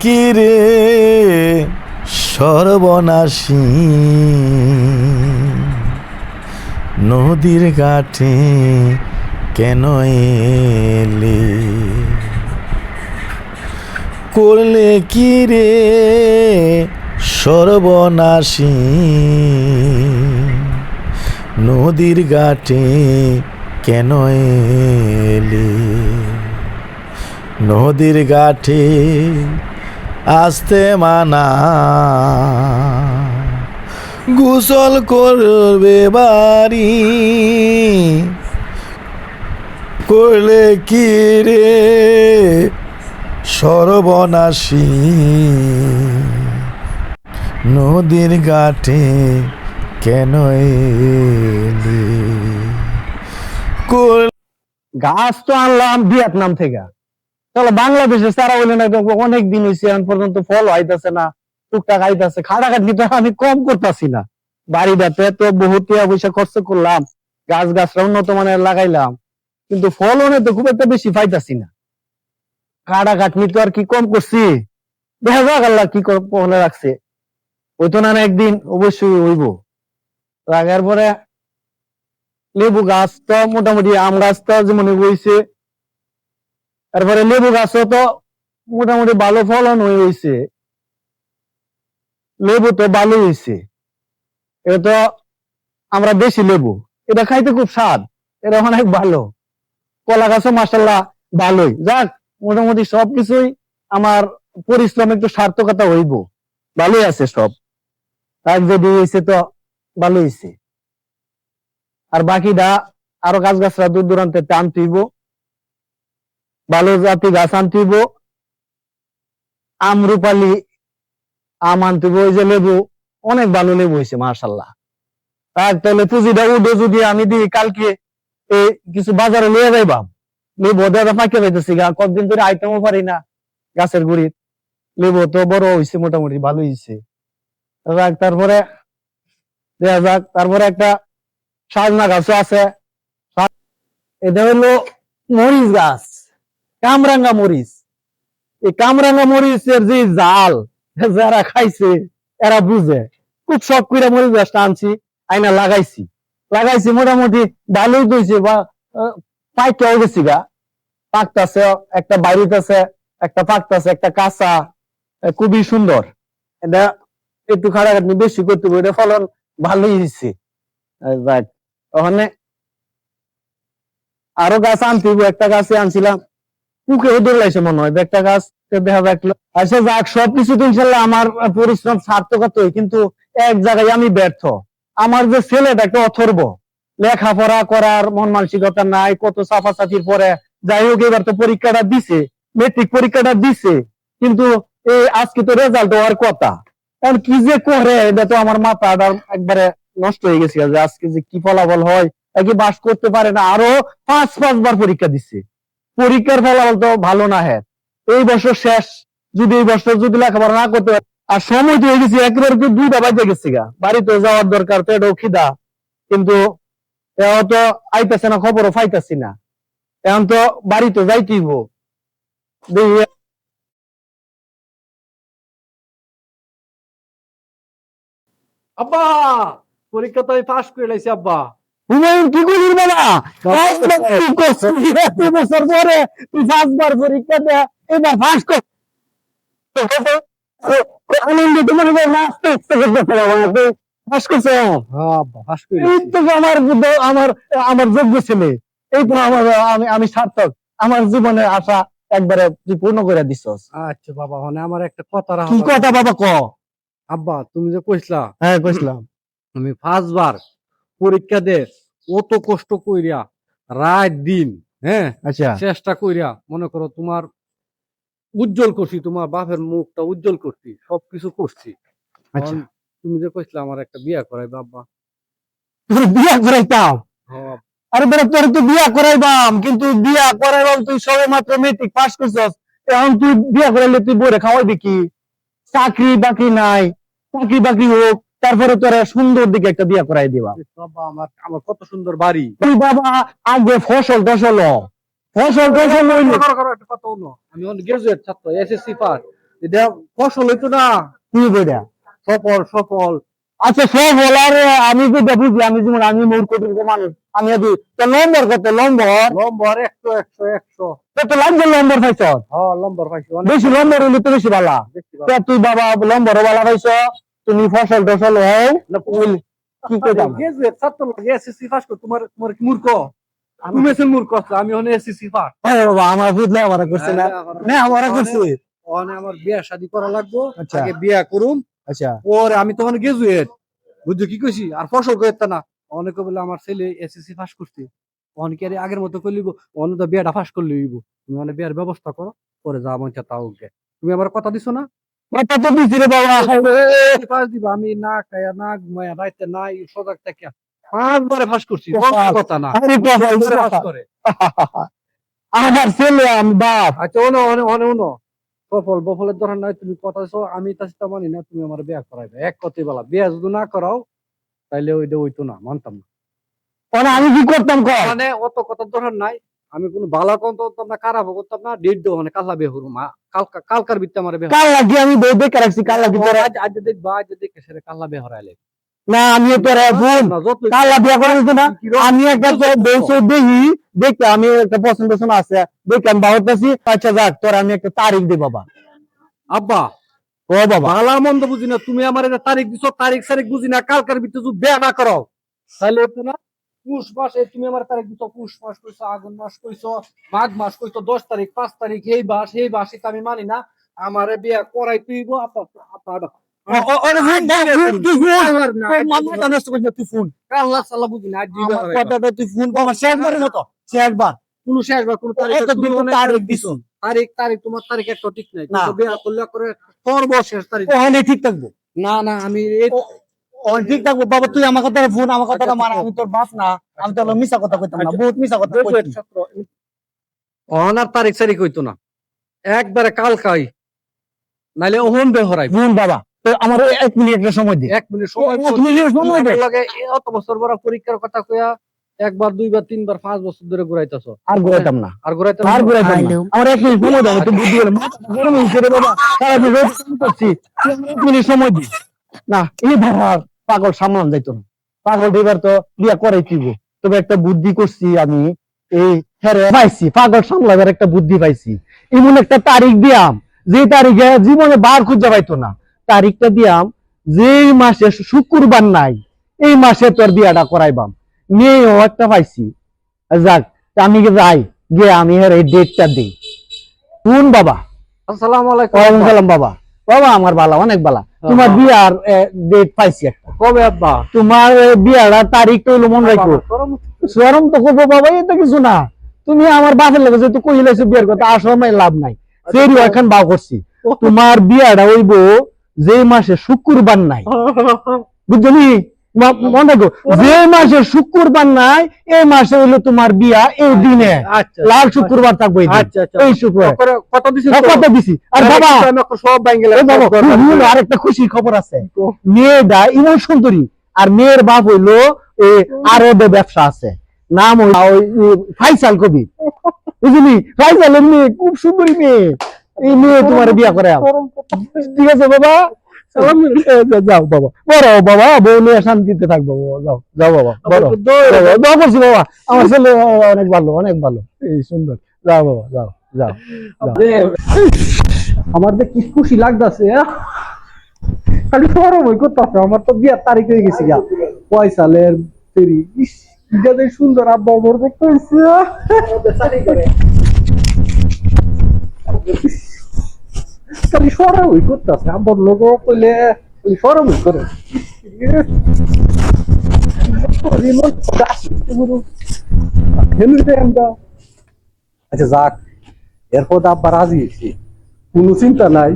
কি রে সর্বনাশী। নদীর ঘাটে কেন এলে? করলে কি রে সর্বনাশী? নদীর ঘাটে কেন এলে? নদীর ঘাটে আসতে মানা। গোসল করবে বাড়ি। করলে কি রে সর্বনাশী? নদীর ঘাটে কেন গাছ তো আনলাম ভিয়েতনাম থেকে। চলো বাংলাদেশে সারা হইলে না অনেক দিন হয়েছে এখন পর্যন্ত ফল হইতাছে না, টুকটাক আইতাছে খাটাখাটি তো আমি কম করতেছি না। বাড়ি বাড়িটাতে তো বহুত টাকা পয়সা খরচ করলাম গাছ গাছরা উন্নত মানের লাগাইলাম, কিন্তু ফলনে তো খুব একটা বেশি পাইতাছি না। খাটাখাটনি তো আর কি কম করছি? দেখা যাক আল্লাহ কি ফলে রাখছে। হইতো না না একদিন অবশ্যই হইব। লাগার পরে লেবু গাছ তো মোটামুটি আম গাছ তো যেমন হয়েছে তারপরে লেবু গাছও তো মোটামুটি ভালো ফলন হয়ে হয়েছে লেবু তো ভালো হয়েছে। এটা তো আমরা দেশি লেবু। এটা খাইতে খুব স্বাদ। এটা অনেক ভালো। কলা গাছও মাসাল্লাহ ভালোই। যাক, মোটামুটি সবকিছুই আমার পরিশ্রম একটু সার্থকতা হইব। ভালোই আছে সব। আর যদি হয়েছে তো ভালো হয়েছে আর বাকিটা আরও গাছ গাছরা দূর দূরান্তে টান তুইব ভালো জাতি গাছ আনতিব আম রূপালি, আম আনতিব ওই যে লেবু, অনেক ভালো লেবু হয়েছে মার্শাল্লাহ আর তাহলে পুঁজিটা উঠে যদি আমি দিই, কালকে এই কিছু বাজারে নিয়ে যাইবাম, লেবু দাদা পাকে পাইতেছি গা, কতদিন ধরে আইটেমও পারি না গাছের গুড়ির। লেবু তো বড় হয়েছে মোটামুটি ভালো হয়েছে তারপরে দেখা যাক, তারপরে একটা সাজনা গাছও আছে। এটা হলো মরিচ গাছ। কামরাঙ্গা মরিচ। এই কামরাঙ্গা মরিচের যে জাল, যারা খাইছে, এরা বুঝে। খুব শখ করে মরিচ গাছটা আনছি, আইনা লাগাইছি। লাগাইছি মোটামুটি ভালোই দইছে বা পাইকাও গেছি গা। পাকতাছে একটা বাইরিতেছে একটা পাকতাছে একটা কাঁচা খুবই সুন্দর। এটা একটু খাটাখাটনি বেশি করতে এটা ফলন ভালোই হয়েছে ওখানে আরও গাছ আনতে একটা গাছে আনছিলাম। মনে হয়। একটা গাছ দেখা আচ্ছা যাক, সবকিছু তো ইনশাল্লাহ আমার পরিশ্রম সার্থকতই কিন্তু এক জায়গায় আমি ব্যর্থ। আমার যে অথর্ব, লেখাপড়া করার মন মানসিকতা নাই, কত পরে যাই হোক, এবার তো পরীক্ষাটা দিছে মেট্রিক পরীক্ষাটা দিছে, কিন্তু এই আজকে তো রেজাল্ট হওয়ার কথা। এখন কি যে করে, এটা তো আমার মাথাটা একবারে নষ্ট হয়ে গেছে যে আজকে যে কি ফলাফল হয়, একে বাস করতে পারে না। আরও পাঁচ, পাঁচবার পরীক্ষা দিচ্ছে পরীক্ষার ফলাফল তো ভালো না হ্যাঁ এই বছর শেষ, যদি এই বছর যদি লেখাপড়া না করতে আর সময় তো হয়ে গেছে, একেবারে তো দুইটা বাজে গেছে গা। বাড়িতে যাওয়ার দরকার তো এটাও খিদা। কিন্তু এও তো আইতাছে না, খবরও পাইতাছি না। এখন তো বাড়িতে যাইতেইব দেখি। আব্বা, পরীক্ষা তো আমি পাশ করে লাইছি, আব্বা। হুমায়ুন কি করিস বাবা? তুই করছিস, এত বছর পরে তুই পাঁচবার পরীক্ষা এবার ফাঁস কর। আনন্দ তোমার নাচতে ইচ্ছে করতেছে বাবা তুই ফাঁস করছ। এই তো আমার আমার আমার যোগ্য ছেলে। এই তো আমার আমি আমি সার্থক। আমার জীবনের আশা একবারে তুই পূর্ণ করে দিছস। আচ্ছা বাবা মানে আমার একটা কথা কি কথা বাবা ক? আব্বা তুমি যে কইসলা হ্যাঁ কইছিলাম আমি পাঁচবার পরীক্ষা দে অত কষ্ট কইরা রাত দিন হ্যাঁ? আচ্ছা। চেষ্টা কইরা মনে করো তোমার উজ্জ্বল করছি তোমার বাপের মুখটা উজ্জ্বল করছি সবকিছু করছি। আচ্ছা। তুমি যে কইসলা আমার একটা বিয়া করাই বাবা তোর বিয়া করাইতাম? হ্যাঁ। আরে বেটা তোর তো বিয়া করাইবাম কিন্তু বিয়া করাইবাম তুই সবে মাত্র মেট্রিক পাস করছস। এখন তুই বিয়া করাইলে তুই বইরে খাওয়াইবি কি? চাকরি বাকরি নাই চাকরি বাকরি হোক তারপরে তোরা সুন্দর দিকে একটা বিয়া করাই দিবা। আমার আমার কত সুন্দর বাড়ি। তুই বাবা আগে ফসল টসল। ফসল টসল। আমি গ্রাজুয়েট ছাত্র এসএসসি পাস। এটা ফসল হইতো না। বইটা সফল সফল। আচ্ছা সব বলার আমি যেটা বুঝি আমি যেমন আমি মূর্খ মানুষ আমি আদি তো নম্বর কত? নম্বর লম্বর একশো একশো একশো। তো লাগছে নম্বর পাইছ? হ্যাঁ লম্বর পাইছি বেশি নম্বর হইলে তো বেশি ভালা। দেখতে তুই বাবা নম্বর ভালা পাইছ। তুমি ফসল টসল হও পাবো। কি ছাত্র লাগে এসএসসি পাস কর তোমার তোমার কি মূর্খ? তুমি এসে মূর্খ আমি হনে এসএসসি পাস আরে বাবা আমার আমার করছে না। না আমার করছে। আমার বিয়া শাদি করা লাগবো আচ্ছা। আগে বিয়া করুম। আচ্ছা। পরে আমি তখন গ্রাজুয়েট বুঝছ কি কইছি? আর ফসল করতে না। অনেকে বলে আমার ছেলে এসএসসি পাস করছে। অনেকে আর আগের মতো করলিব অন্য তো বিয়াটা পাস করলে হইব। তুমি মানে বিয়ার ব্যবস্থা করো পরে যা মন তাও তুমি আমার কথা দিছো না? কথা তো বাবা দিবা আমি না খায়া না ঘুমায়া রাইতে নাই সজাগ থেকে পাঁচবারে ফাঁস করছি কথা না। ফাঁস করে। আমার ছেলে আমি বাপ। আচ্ছা ওনো ওনো সফল বফলের ধরেন নাই তুমি কথা আমি তা সেটা মানি না তুমি আমার বিয়া করাইবে। এক কথাই বলা বিয়া যদি না করাও তাইলে ওইটা হইতো না মানতাম না। আমি কি করতাম কর মানে অত কথা ধরেন নাই আমি কোনো ভালো কোন করতাম না খারাপ করতাম না ডেট দেবো মানে কাল্লা বিয়ে হরু মা। কালকা কালকার বিত্তে আমার বিয়ে কাল লাগি আমি বই দেখে রাখছি কাল লাগি তোরা। আজ আজ দেখবা আজ দেখে সেরে কাল্লা বিয়ে হরাইলে। না আমি তোরা ফোন না যত কাল বিয়া করে দিত না। আমি একটা তো বসে দেখি দেখতে আমি একটা পছন্দ পছন্দ আছে। দেখে আমি ভাবতেছি আচ্ছা যাক তোর আমি একটা তারিখ দে বাবা। আব্বা ও বাবা। ভালো মন্দ বুঝি না তুমি আমার এটা তারিখ দিছো তারিখ সারিখ বুঝি না কালকার ভিতরে যদি বিয়া না করো। তাহলে হতো না? পুষ মাসে তুমি আমার তারিখ দিছো পুষ মাস কইছো আগুন মাস কইছো মাঘ মাস কইছো দশ তারিখ পাঁচ তারিখ এই মাস এই মাস এটা আমি মানি না আমারে বিয়া করাই তুইব আপা আপা তুই ফোন কাল্লা সাল্লা বুঝি না আজ দিবা আমার কথাটা তুই ফোন বাবা শেষবারের মতো শেষবার কোন শেষ বা কোন তারিখ তারিখ তোমার তারিখ একটা ঠিক নাই বিয়া করলে করে সর্বশেষ তারিখ ঠিক থাকব না না আমি ঠিক থাকব। বাবা তুই আমার কথা ফোন আমার কথাটা আচ্ছা, মানা আমি তোর বাপ না আমি তোর মিশা কথা কইতাম না আচ্ছা। বহুত মিশা কথা কইতাম। অনার তারিখ সারিখ হইতো না। একবারে কালকাই নাইলে ওহন বে হরাই ফোন বাবা আমার এক মিনিট সময় দে। এক মিনিট সময় সময় দে। লাগে অত বছর বড় পরীক্ষার কথা কইয়া একবার দুইবার তিনবার পাঁচ বছর ধরে ঘুরাইতেছ। আর ঘুরাইতাম না। আর ঘুরাইতে আর ঘুরাইতাম না। আমার এক মিনিট সময় দাও তুই বুদ্ধি গরম বাবা। সারা দিন রোজ করছি। এক মিনিট সময় দি। না এই ধারার পাগল সামলান যাইতো না। পাগল এবার তো বিয়া করাই দিব তবে একটা বুদ্ধি করছি আমি এই হ্যাঁ পাইছি পাগল সামলাবার একটা বুদ্ধি পাইছি। এমন একটা তারিখ দিয়াম যে তারিখে জীবনে বার খুঁজে পাইতো না। তারিখটা দিয়াম যেই মাসে শুক্রবার নাই এই মাসে তোর বিয়াটা করাইবাম। মেয়েও একটা পাইছি। যাক আমি যাই? গিয়ে আমি এর এই ডেটটা দিই। কোন বাবা। আসসালামু আলাইকুম। বাবা। বাবা আমার বালা অনেক বালা। তোমার। বিয়ার ডেট পাইছি একটা। কবে আব্বা? তোমার বিয়ার তারিখ তো হইল মনে রাখো সরম তো করব বাবা এটা কিছু না। তুমি আমার বাপের লাগে যেহেতু কহিলাইছো বিয়ার কথা আসলে আমার লাভ নাই। সেরি এখন বাউ করছি। তোমার বিয়াটা হইব যে মাসে শুক্রবার নাই। বুঝলি? মনে রাখো যে মাসে শুক্রবার নাই এই মাসে হইল তোমার বিয়া এই দিনে। আচ্ছা লাল শুক্রবার থাকবে এই। আচ্ছা আচ্ছা। শুক্রবার করে- কত দিছিস কত দিছি? আর বাবা সব খুশির খবর আছে। মেয়েটা ইমন সুন্দরী আর মেয়ের বাপ হইল এ আরবে ব্যবসা আছে। নাম হইল ফাইসাল কবি। বুঝলি? ফাইসালের মেয়ে খুব সুন্দরী মেয়ে। এই মেয়ে তোমার বিয়া করে ঠিক আছে বাবা? যাও বাবা। বড় বাবা বউ নিয়ে শান্তিতে থাকব যাও যাও বাবা বড় দোয়া করছি বাবা। আমার ছেলে অনেক ভালো অনেক ভালো। এই সুন্দর। যাও বাবা যাও যাও আমার যে কি খুশি লাগতাছে খালি সরম করতেছে আমার তো বিয়ার তারিখ হয়ে গেছে গা। পয়সালের ইস কি সুন্দর আব্বা আমার দেখতে। খালি সরম ওই করতেছে। আবার লোক কইলে ওই সরম ওই করে। আচ্ছা যাক। এরপর তো আব্বা রাজি হয়েছি। কোনো চিন্তা নাই।